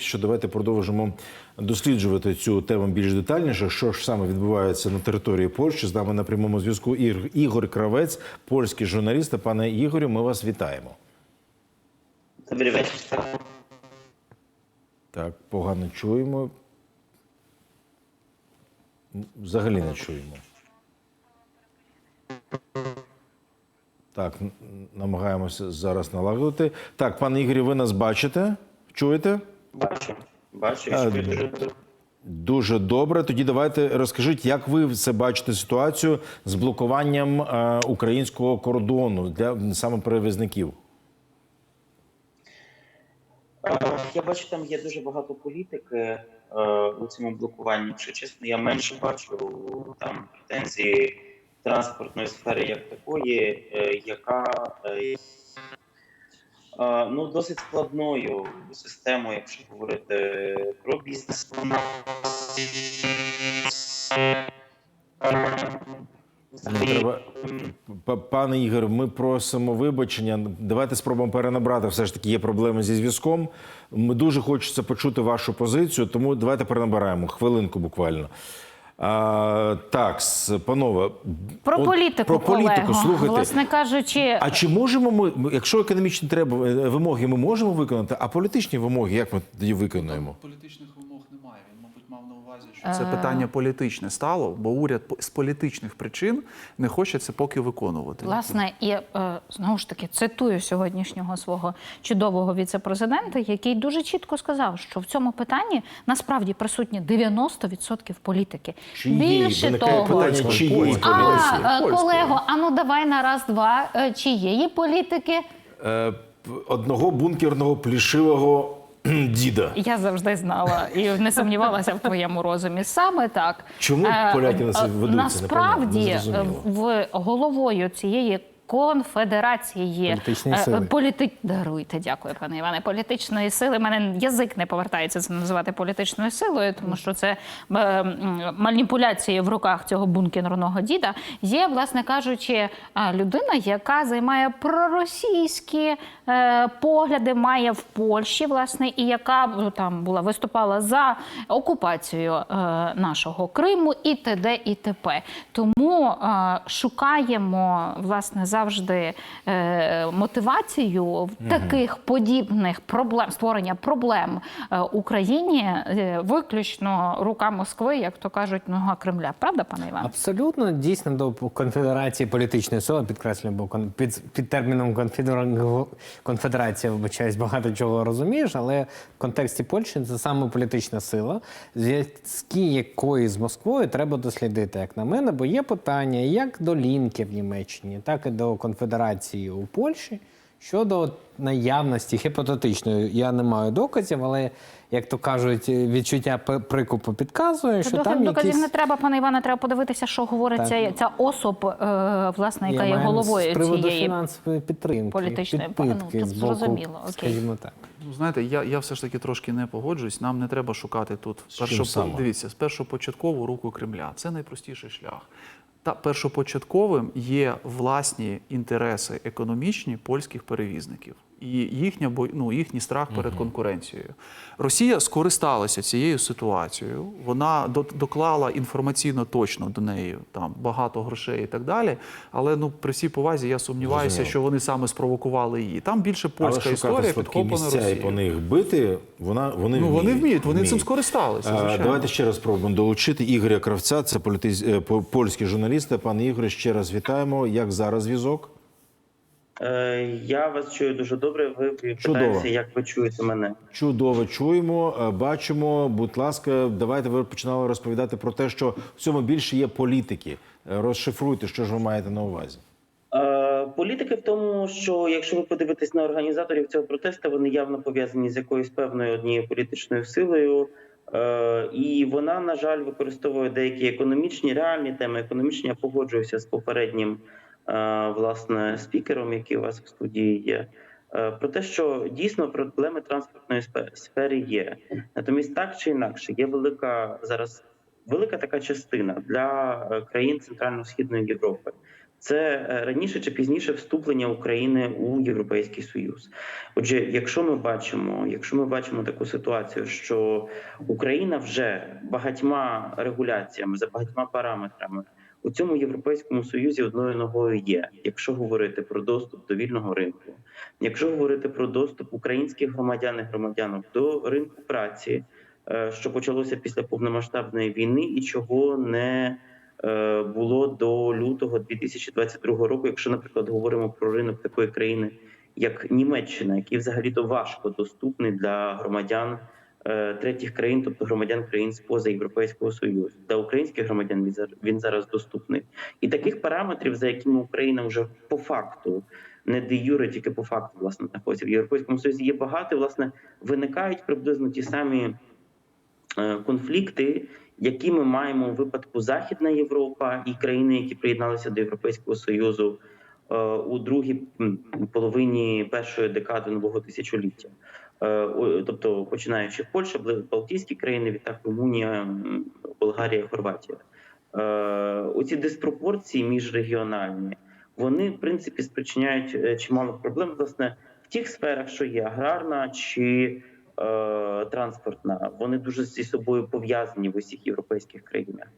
Що давайте продовжимо досліджувати цю тему більш детальніше. Що ж саме відбувається на території Польщі? З нами на прямому зв'язку Ігор Кравець, польський журналіст. Пане Ігорю, ми вас вітаємо. Добрий вечір. Так, погано чуємо. Взагалі не чуємо. Так, намагаємося зараз налагодити. Так, пане Ігорю, ви нас бачите? Чуєте? Бачу. Бачу, А, дуже добре. Дуже добре. Тоді давайте розкажіть, як ви все бачите ситуацію з блокуванням е, українського кордону для саме перевізників. Е, Я бачу, там є дуже багато політики е, у цьому блокуванні. Якщо чесно, я менше бачу там претензії транспортної сфери як такої, е, яка е, е, ну, досить складною системою, якщо говорити про бізнес. Не треба пане Ігор. Ми просимо вибачення. Давайте спробуємо перенабрати. Все ж таки є проблеми зі зв'язком. Ми дуже хочеться почути вашу позицію, тому давайте перенабираємо хвилинку буквально. А, так, панове, Про от політику, про політику. колего. Слухайте, Власне кажучи, А чи можемо ми, якщо економічні треба е, вимоги, ми можемо виконати, а політичні вимоги як ми тоді виконуємо? Політичних вимог немає. Він, мабуть, мав на увазі, що це Е. питання політичне стало, бо уряд з політичних причин не хоче це поки виконувати. власне, і е, знову ж таки цитую сьогоднішнього свого чудового віцепрезидента, який дуже чітко сказав, що в цьому питанні насправді присутні 90% політики. Чиєї? Більше того, питання, Польської. а, е, колего, а ну давай на раз, два чиєї політики. Одного бункерного плішивого діда. Я завжди знала і не сумнівалася в твоєму розумі. Саме так. Чому Е, поляки на це ведуться? Насправді е, в головою цієї. Конфедерації Політичної е, сили. політи... даруйте, дякую, пане Іване. Політичної сили. Мене язик не повертається це називати політичною силою, тому що це е, маніпуляції в руках цього бункерного діда. Є, власне кажучи, е, людина, яка займає проросійські погляди, має в Польщі, власне, і яка ну, там була виступала за окупацію нашого Криму і т.д. і т.п. Тому шукаємо власне завжди е, мотивацію в таких подібних проблем створення проблем е, Україні е, виключно рука Москви, як то кажуть, нога Кремля. Правда, пане Іван? Абсолютно дійсно до конфедерації політичної сили підкреслюю, бо кон- під, під терміном конфедера- конфедерація, вибачаюсь, багато чого розумієш, але в контексті Польщі це саме політична сила, зв'язки якої з Москвою треба дослідити, як на мене, бо є питання як до лінки в Німеччині, так і до конфедерації у Польщі. Щодо наявності гіпотетичної, я не маю доказів, але як то кажуть, відчуття прикупу підказує, що Доки- там доказів якісь... не треба, пане Іване, треба подивитися, що говорить Так. ця, ця особ, е, власне, яка є головою з приводу цієї фінансової підтримки, політичної- підпитки ну, з боку, зрозуміло, окей. скажімо так. Ну, знаєте, я, я все ж таки трошки не погоджуюсь. Нам не треба шукати тут саме? дивіться, першопочаткову руку Кремля. Це найпростіший шлях. Та першопочатковим є власні інтереси економічні польських перевізників і їхня ну, їхній страх перед конкуренцією. Росія скористалася цією ситуацією. Вона до- доклала інформаційно точно до неї там багато грошей і так далі. Але ну при всій повазі я сумніваюся, Зрозуміло. що вони саме спровокували її. Там більше польська шукати історія підхоплена місця і по них бити, вона, вони Ну, вміють. вони вміють, вони цим скористалися, звичайно. Давайте ще раз спробуємо долучити Ігоря Кравця, це політиз... е, по- польський журналіст. Пане Ігоре, ще раз вітаємо. Як зараз зв'язок? Е, Я вас чую дуже добре. Ви Чудово. питаєтеся, як ви чуєте мене. Чудово чуємо, е, бачимо. Будь ласка, давайте ви починали розповідати про те, що в цьому більше є політики. Е, Розшифруйте, що ж ви маєте на увазі. Політики в тому, що якщо ви подивитесь на організаторів цього протесту, вони явно пов'язані з якоюсь певною однією політичною силою. І вона, на жаль, використовує деякі економічні реальні теми. Економічні я погоджуюся з попереднім власне спікером, який у вас в студії є. е, Про те, що дійсно проблеми транспортної сфери є. Натомість, так чи інакше, є велика зараз велика така частина для е, країн Центрально-Східної Європи, це е, раніше чи пізніше вступлення України у Європейський Союз. Отже, якщо ми бачимо, якщо ми бачимо таку ситуацію, що Україна вже багатьма регуляціями за багатьма параметрами у цьому європейському союзі одною ногою є, якщо говорити про доступ до вільного ринку, якщо говорити про доступ українських громадян і громадянок до ринку праці, е, що почалося після повномасштабної війни, і чого не е, було до лютого 2022 року, якщо, наприклад, говоримо про ринок такої країни, як Німеччина, який взагалі то важко доступний для громадян третіх країн, тобто громадян країн поза Європейського Союзу, для українських громадян він зараз доступний. І таких параметрів, за якими Україна вже по факту. Не де юре, тільки по факту власне знаходиться в європейському союзі. Є багато. Власне виникають приблизно ті самі е, конфлікти, які ми маємо у випадку Західна Європа і країни, які приєдналися до Європейського Союзу е, у другій половині першої декади нового тисячоліття. Е, Тобто, починаючи Польща, Бал- Балтійські країни, відтак Румунія, Болгарія, Хорватія. Е, Оці диспропорції міжрегіональні, вони в принципі спричиняють е, чимало проблем власне в тих сферах, що є аграрна чи е, транспортна, вони дуже зі собою пов'язані в усіх європейських країнах.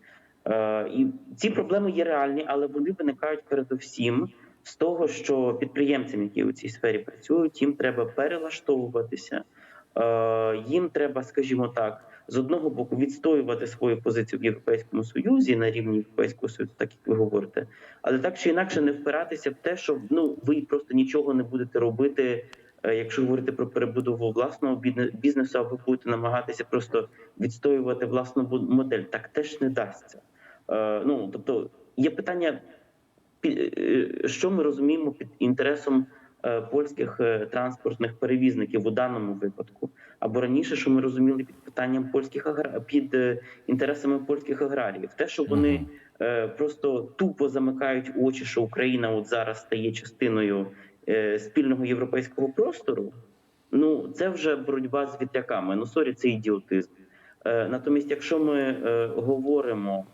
Е, і ці проблеми є реальні, але вони виникають передовсім з того, що підприємцям, які у цій сфері працюють, їм треба перелаштовуватися, е, їм треба, скажімо так, з одного боку відстоювати свою позицію в Європейському Союзі на рівні Європейського Союзу, так як ви говорите, але так чи інакше не впиратися в те, що ну ви просто нічого не будете робити. Е, Якщо говорити про перебудову власного бізнесу, а ви будете намагатися просто відстоювати власну модель, так теж не дасться. Е, Ну тобто є питання, що ми розуміємо під інтересом е, польських е, транспортних перевізників у даному випадку, або раніше, що ми розуміли під питанням польських агра... під е, інтересами польських аграріїв, те, що вони е, просто тупо замикають очі, що Україна от зараз стає частиною е, спільного європейського простору. Ну це вже боротьба з вітряками. Ну сорі, це ідіотизм. Е, Натомість, якщо ми е, говоримо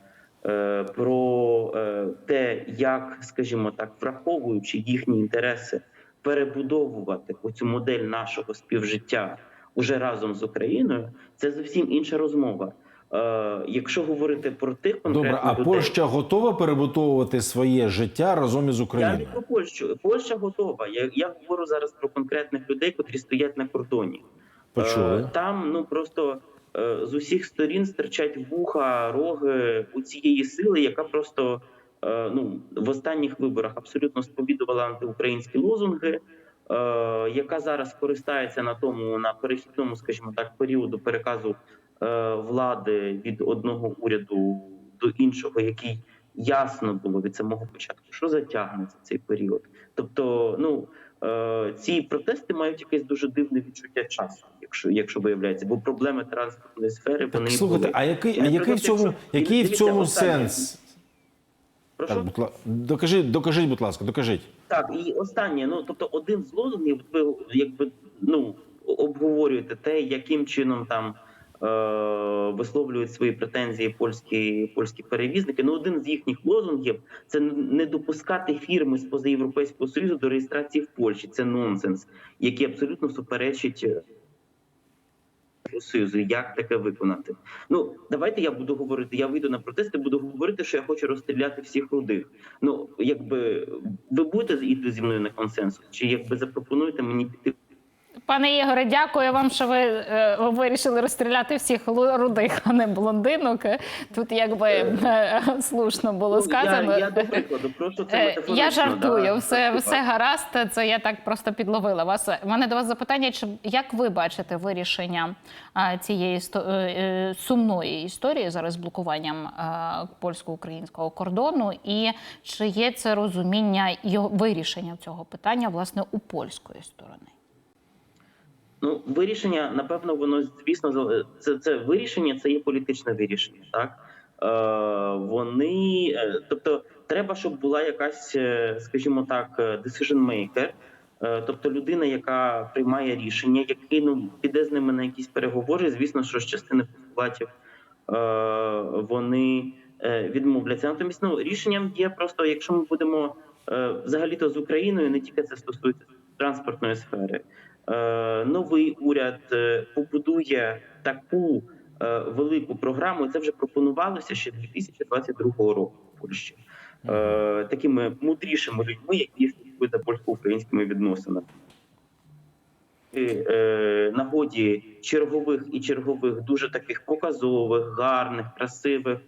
е, про е, те, як, скажімо так, враховуючи їхні інтереси, перебудовувати оцю модель нашого співжиття уже разом з Україною, це зовсім інша розмова. Е, якщо говорити про тих конкретних Добре, а людей, Польща готова перебудовувати своє життя разом із я не Україною? про Польщу. Польща готова. Я, я говорю зараз про конкретних людей, котрі стоять на кордоні. Почули? Е, Там ну просто е, з усіх сторін стирчать вуха, роги у цієї сили, яка просто ну в останніх виборах абсолютно сповідувала антиукраїнські лозунги, е, яка зараз користається на тому на перехідному, скажімо так, періоду переказу е, влади від одного уряду до іншого, який ясно було від самого початку, що затягнеться цей період. Тобто, ну е, ці протести мають якесь дуже дивне відчуття часу, якщо якщо виявляється, бо проблеми транспортної сфери вони Так, слухайте, були. а який, а який в цьому, який в цьому сенс? Прошу? Так, будь ла- докажіть, докажіть, будь ласка, докажіть. Так, і останнє, ну тобто, один з лозунгів, ви якби ну обговорюєте те, яким чином там е, висловлюють свої претензії польські польські перевізники. Ну, один з їхніх лозунгів це не допускати фірми з позаєвропейського союзу до реєстрації в Польщі. Це нонсенс, який абсолютно суперечить. Союзу, як таке виконати? Ну давайте я буду говорити. Я вийду на протести, буду говорити, що я хочу розстріляти всіх рудих. Ну якби ви будете йти зі мною на консенсус, чи якби запропонуєте мені піти Пане Ігоре, дякую вам, що ви е, вирішили розстріляти всіх рудих, а не блондинок. Тут якби е, слушно було Ну, сказано. Я, я до прикладу, просто це Е. Я жартую, да, все, так, все гаразд. Це я так просто підловила вас. У мене до вас запитання: чи як ви бачите вирішення а, цієї е, е, сумної історії зараз з блокуванням польсько-українського кордону, і чи є це розуміння його вирішення цього питання власне у польської сторони? Ну, вирішення, напевно, воно звісно це, це вирішення, це є політичне вирішення. Так е, вони, е, тобто, треба, щоб була якась, е, скажімо так, е, decision maker, е, тобто людина, яка приймає рішення, який ну піде з ними на якісь переговори. Звісно, що з частини постулатів е, вони відмовляться. Натомість ну рішенням є просто, якщо ми будемо е, взагалі-то з Україною, не тільки це стосується транспортної сфери. Е, новий уряд е, побудує таку е, велику програму. Це вже пропонувалося ще 2022 року в Польщі. Такими мудрішими людьми, які слідкують за польсько-українськими відносинами. Нагоді чергових і чергових дуже таких показових, гарних, красивих,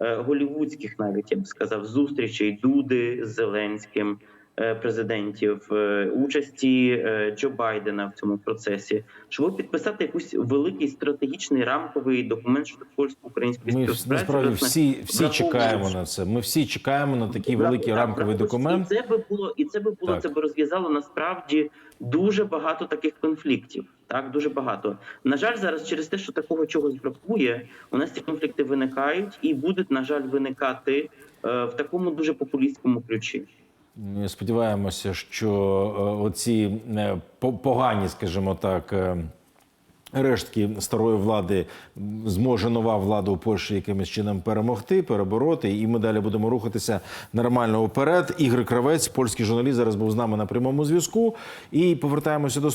голівудських, навіть я б сказав, зустрічей Дуди з Зеленським, президентів, е, участі е, Джо Байдена в цьому процесі, щоб підписати якийсь великий стратегічний рамковий документ щодо польсько-української співпраці. насправді всі, всі чекаємо на це. Ми всі чекаємо на такий Так, великий рамковий документ. І це би було, і це би було, Так. це би розв'язало насправді дуже багато таких конфліктів. Так, дуже багато. На жаль, зараз через те, що такого чогось бракує, у нас ці конфлікти виникають і будуть, на жаль, виникати е, в такому дуже популістському ключі. Сподіваємося, що е, оці е, погані, скажімо так. е, Рештки старої влади зможе нова влада у Польщі якимось чином перемогти, перебороти, і ми далі будемо рухатися нормально вперед. Ігор Кравець, польський журналіст, зараз був з нами на прямому зв'язку. І повертаємося до